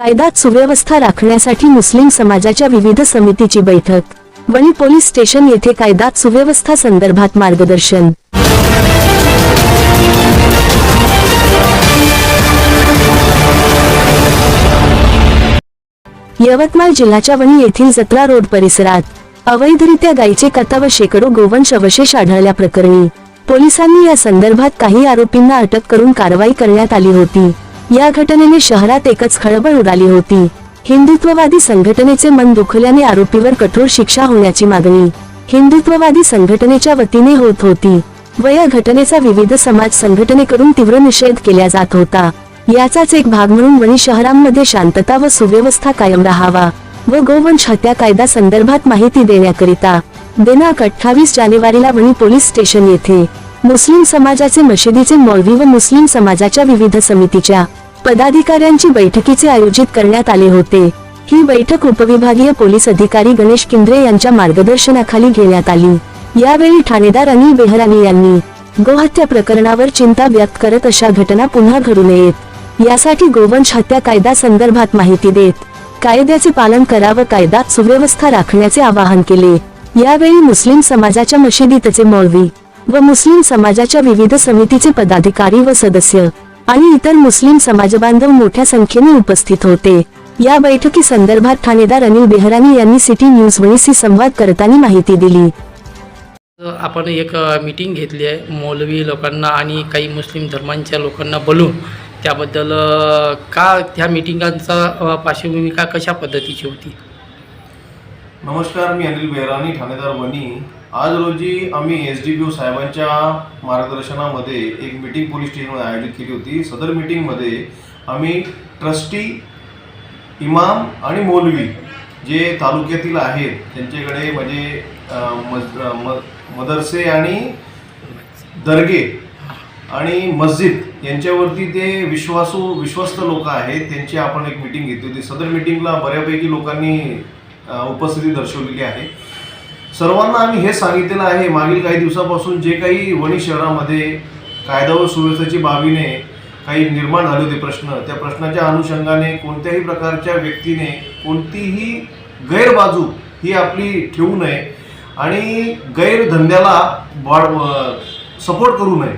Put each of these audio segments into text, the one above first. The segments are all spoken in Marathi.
कायदा सुव्यवस्था राखण्यासाठी मुस्लिम समाजाच्या विविध समितीची बैठक. वणी पोलीस स्टेशन येथे कायदा सुव्यवस्था संदर्भात मार्गदर्शन. यवतमाळ जिल्ह्याच्या वणी येथील जत्रा रोड परिसरात अवैधरित्या गायीचे कथा व शेकडो गोवंश अवशेष आढळल्या प्रकरणी पोलिसांनी या संदर्भात काही आरोपींना अटक करून कारवाई करण्यात आली होती. या घटनेने शहरात एकच खळबळ उडाली होती. हिंदुत्ववादी संघटनेचे मन दुखल्याने आरोपीवर कठोर शिक्षा होण्याची मागणी. हिंदुत्ववादी संघटनेच्या वतीने होत होती. व या घटनेचा विविध समाज संघटनेकडून तीव्र निषेध केला जात होता. याचाच एक भाग म्हणून वणी शहरांमध्ये शांतता व सुव्यवस्था कायम राहावा व गोवंश हत्या कायदा संदर्भात माहिती देण्याकरिता दिनांक अठ्ठावीस जानेवारीला वणी पोलीस स्टेशन येथे. मुस्लिम समाजाचे मशिदीचे मौलवी व मुस्लिम समाजाच्या विविध समितीच्या पदाधिकाऱ्यांची बैठकीचे आयोजित करण्यात आले होते. ही बैठक उपविभागीय पोलीस अधिकारी गणेश किंद्रे यांच्या मार्गदर्शनाखाली घेण्यात आली. यावेळी ठाणेदार अनिल बेहरानी यांनी गोहत्या प्रकरणावर चिंता व्यक्त करत अशा घटना पुन्हा घडू नयेत. यासाठी गोवंश हत्या कायदा संदर्भात माहिती देत कायद्याचे पालन करावं कायदा सुव्यवस्था राखण्याचे आवाहन केले. यावेळी मुस्लिम समाजाच्या मशिदीतचे मौलवी व मुस्लिम समाजाच्या विविध समितीचे पदाधिकारी व सदस्य आणि इतर मुस्लिम समाजबांधव मोठ्या संख्येने उपस्थित होते. या बैठकी संदर्भात ठाणेदार अनिल बेहरानी यांनी सिटी न्यूज वणीशी संवाद करताना माहिती दिली. आपण एक मीटिंग घेतली आहे. मौलवी लोकांना आणि काही मुस्लिम धर्मांच्या लोकांना बोलून त्याबद्दल का त्या मिटिंगांचा अ, पार्श्वभूमी का कशा पद्धतीची होती? नमस्कार मी अनिल बेहरानी ठाणेदार वनी आज रोजी आम्ही एस डी पी ओ साहेबांच्या मार्गदर्शनामध्ये एक मीटिंग पोलीस स्टेशनमध्ये आयोजित केली होती. सदर मीटिंगमध्ये आम्ही ट्रस्टी इमाम आणि मौलवी जे तालुक्यातील आहेत त्यांच्याकडे म्हणजे अं, मदरसे आणि दर्गे आणि मस्जिद यांच्यावरती ते विश्वासू विश्वस्त लोक आहेत त्यांची आपण एक मीटिंग घेतली होती. सदर मीटिंगला बऱ्यापैकी लोकांनी उपस्थिती दर्शवलेली आहे. सर्वांना आम्ही हे सांगितलेलं आहे मागील काही दिवसापासून जे काही वणी शहरामध्ये कायदा व सुव्यवस्थेची बाबीने काही निर्माण झाले होते प्रश्न त्या प्रश्नाच्या अनुषंगाने कोणत्याही प्रकारच्या व्यक्तीने कोणतीही गैरबाजू ही आपली ठेवू नये आणि गैरधंद्याला वाढ सपोर्ट करू नये.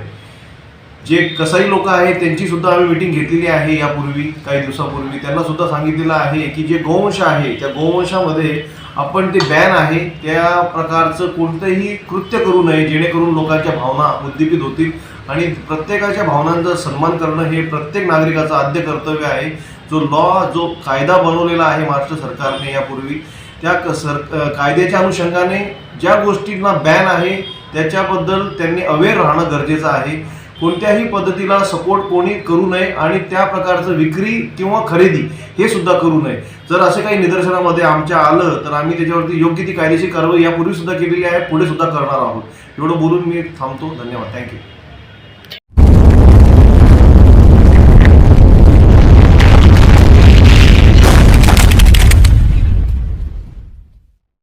जे कसाई लोक आहेत त्यांची सुद्धा आम्ही मिटिंग घेतलेली आहे यापूर्वी काही दिवसापूर्वी. त्यांना सुद्धा सांगितलेलं आहे की जे गोवंश आहे त्या गोवंशामध्ये आपण ते बॅन आहे त्या प्रकारचं कोणतंही कृत्य करू नये जेणेकरून लोकांच्या भावना उद्दीपित होतील. आणि प्रत्येकाच्या भावनांचा सन्मान करणं हे प्रत्येक नागरिकाचं आद्य कर्तव्य आहे. जो लॉ जो कायदा बनवलेला आहे महाराष्ट्र सरकारने यापूर्वी त्या क- सर कायद्याच्या अनुषंगाने ज्या गोष्टींना बॅन आहे त्याच्याबद्दल त्यांनी अवेअर राहणं गरजेचं आहे. कोणत्याही पद्धतीला सपोर्ट कोणी करू नये आणि त्या प्रकारचं विक्री किंवा खरेदी हे सुद्धा करू नये. जर असे काही निदर्शनामध्ये आमच्या आलं तर आम्ही त्याच्यावरती योग्य ती कायदेशीर कारवाई यापूर्वी सुद्धा केलेली आहे पुढे सुद्धा करणार आहोत. एवढं बोलून मी थांबतो. धन्यवाद. थँक्यू